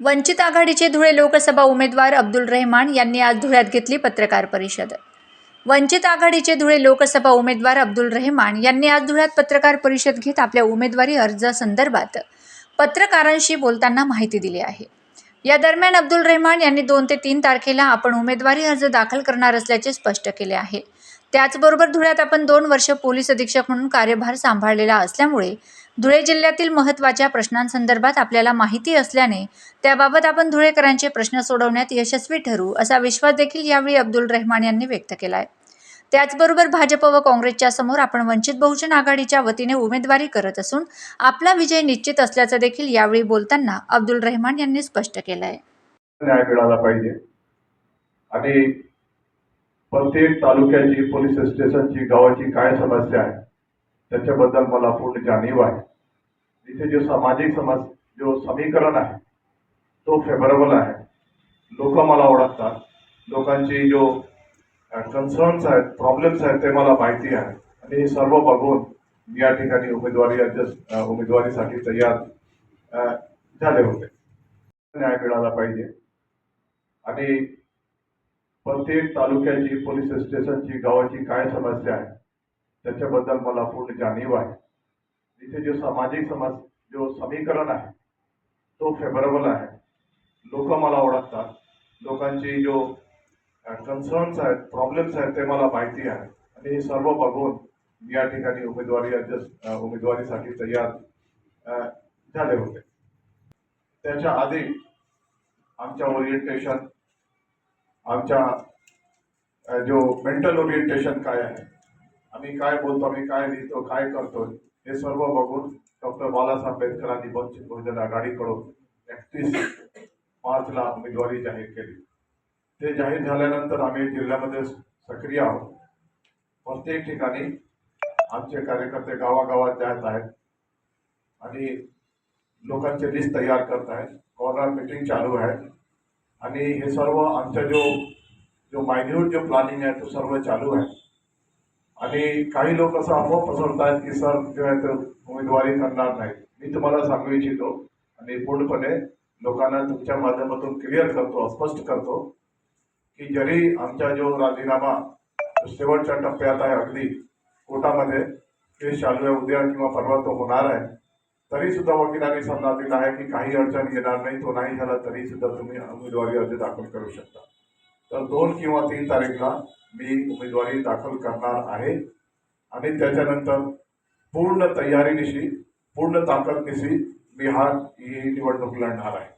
वंचित आघाडीचे धुळे लोकसभा उमेदवार अब्दुल रेहमान यांनी आज धुळ्यात घेतली पत्रकार परिषद. वंचित आघाडीचे धुळे लोकसभा उमेदवार अब्दुल रेहमान यांनी आज धुळ्यात पत्रकार परिषद घेत आपल्या उमेदवारी अर्जासंदर्भात पत्रकारांशी बोलताना माहिती दिली आहे. या दरम्यान अब्दुल रेहमान यांनी दोन ते तीन तारखेला आपण उमेदवारी अर्ज दाखल करणार असल्याचे स्पष्ट केले आहे. त्याचबरोबर धुळ्यात आपण दोन वर्ष पोलीस अधीक्षक म्हणून कार्यभार सांभाळलेला असल्यामुळे धुळे जिल्ह्यातील महत्त्वाच्या प्रश्नांसंदर्भात आपल्याला माहिती असल्याने त्याबाबत आपण धुळेकरांचे प्रश्न सोडवण्यात यशस्वी ठरू असा विश्वास देखील यावेळी अब्दुल रेहमान यांनी व्यक्त केला आहे त्याचबरोबर भाजप व काँग्रेसच्या समोर आपण वंचित बहुजन आघाडीच्या वतीने उमेदवारी करत असून आपला विजय निश्चित असल्याचं देखील यावेळी बोलताना अब्दुल रेहमान यांनी स्पष्ट केलं आहे न्याय मिळाला पाहिजे. आणि प्रत्येक तालुक्याची पोलीस स्टेशनची गावाची काय समस्या आहे त्याच्याबद्दल मला पूर्ण जाणीव आहे. इथे जो सामाजिक समज जो समीकरण आहे तो फेवरेबल आहे. लोक मला ओळखतात. लोकांची जो कन्सर्न्स आहेत प्रॉब्लेम्स आहेत ते मला माहिती आहे. आणि हे सर्व बघून या ठिकाणी उमेदवारी अर्ज उमेदवारीसाठी तयार झाले होते. न्याय मिळाला पाहिजे. आणि प्रत्येक तालुक्याची पोलीस स्टेशनची गावाची काय समस्या आहे त्याच्याबद्दल मला पूर्ण जाणीव आहे. इथे जो सामाजिक समाज जो समीकरण आहे तो फेवरेबल आहे. लोक मला ओळखतात. लोकांची जो कन्सर्न्स आहेत प्रॉब्लेम्स आहेत ते मला माहिती आहे आणि हे सर्व बघून या ठिकाणी उमेदवारी अर्ज उमेदवारीसाठी तयार झाले होते त्याच्या आधी आमच्या ओरिएंटेशन आमच्या जो मेंटल ओरिएंटेशन काय आहे आम्ही काय बोलतो आम्ही काय लिहितो काय करतो हे सर्व बघून डॉक्टर बालासाहेब आंबेडकरांनी वंचित बहुजन आघाडीकडून एकतीस मार्चला उमेदवारी जाहीर केली ते जाहीर झाल्यानंतर आम्ही जिल्ह्यामध्ये सक्रिय आहोत. प्रत्येक ठिकाणी आमचे कार्यकर्ते गावागावात जात आहेत आणि लोकांचे लिस्ट तयार करत आहेत. कॉर्नर मीटिंग चालू आहे. आणि हे सर्व आमचा जो जो मायन्यूट जो प्लॅनिंग आहे तो सर्व चालू आहे. आणि काही लोक असं अफवा आहेत की सर जो आहे तर उमेदवारी करणार नाही. मी तुम्हाला सांगू इच्छितो आणि पूर्णपणे लोकांना तुमच्या माध्यमातून क्लिअर करतो स्पष्ट करतो. की जरी आमचा जो राजीनामा शेवटच्या टप्प्यात आहे अगदी कोर्टामध्ये केस चालू उद्या किंवा परवा तो होणार आहे तरी सुद्धा वकिलांनी सल्ला दिला आहे की काही अडचण येणार नाही तो नाही झाला तरी सुद्धा तुम्ही उमेदवारी अर्ज दाखल करू शकता. तर दोन किंवा तीन तारीखला मी उमेदवारी दाखल करणार आहे. आणि त्याच्यानंतर पूर्ण तयारीनिशी पूर्ण ताकदनिशी मी हा ही निवडणूक लढणार आहे.